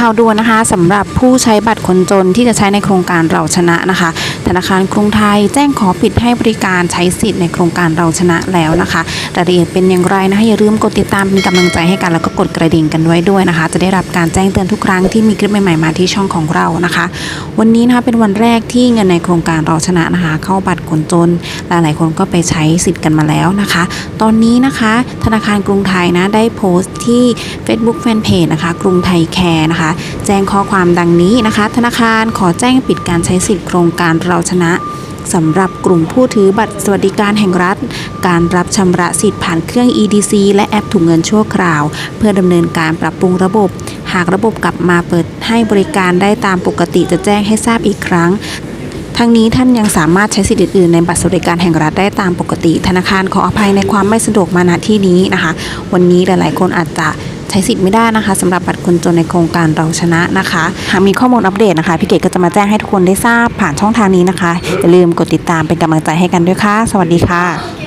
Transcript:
ข่าวด่วนนะคะสำหรับผู้ใช้บัตรคนจนที่จะใช้ในโครงการเราชนะนะคะธนาคารกรุงไทยแจ้งขอปิดให้บริการใช้สิทธิ์ในโครงการเราชนะแล้วนะคะรายละเอียดเป็นอย่างไรนะคะอย่าลืมกดติดตามเป็นกำลังใจให้กันแล้วก็กดกระดิ่งกันไว้ด้วยนะคะ จะได้รับการแจ้งเตือนทุกครั้งที่มีคลิปใหม่ๆมาที่ช่องของเรานะคะ วันนี้นะคะเป็นวันแรกที่เงินในโครงการเราชนะนะคะ เข้าบัตรคนจน หลายๆคนก็ไปใช้สิทธิ์กันมาแล้วนะคะ ตอนนี้นะคะ ธนาคารกรุงไทยนะได้โพสต์ที่ Facebook Fanpage นะคะกรุงไทยแคร์นะคะ แจ้งข้อความดังนี้นะคะ ธนาคารขอแจ้งปิดการใช้สิทธิ์โครงการเราชนะสำหรับกลุ่มผู้ถือบัตรสวัสดิการแห่งรัฐ การรับชำระสิทธิ์ผ่านเครื่อง EDC และแอปถุงเงินชั่วคราว เพื่อดำเนินการปรับปรุงระบบ หากระบบกลับมาเปิดให้บริการได้ตามปกติจะแจ้งให้ทราบอีกครั้ง ทั้งนี้ท่านยังสามารถใช้สิทธิ์อื่นๆในบัตรสวัสดิการแห่งรัฐได้ตามปกติ ธนาคารขออภัยในความไม่สะดวกมาณที่นี้นะคะ วันนี้หลายๆ คนอาจจะ ใช้สิทธิ์ไม่ได้นะคะสำหรับบัตรคนจนในโครงการเราชนะนะคะ หากมีข้อมูลอัปเดตนะคะพี่เกดก็จะมาแจ้งให้ทุกคนได้ทราบผ่านช่องทางนี้นะคะอย่าลืมกดติดตามเป็นกำลังใจให้กันด้วยค่ะ สวัสดีค่ะ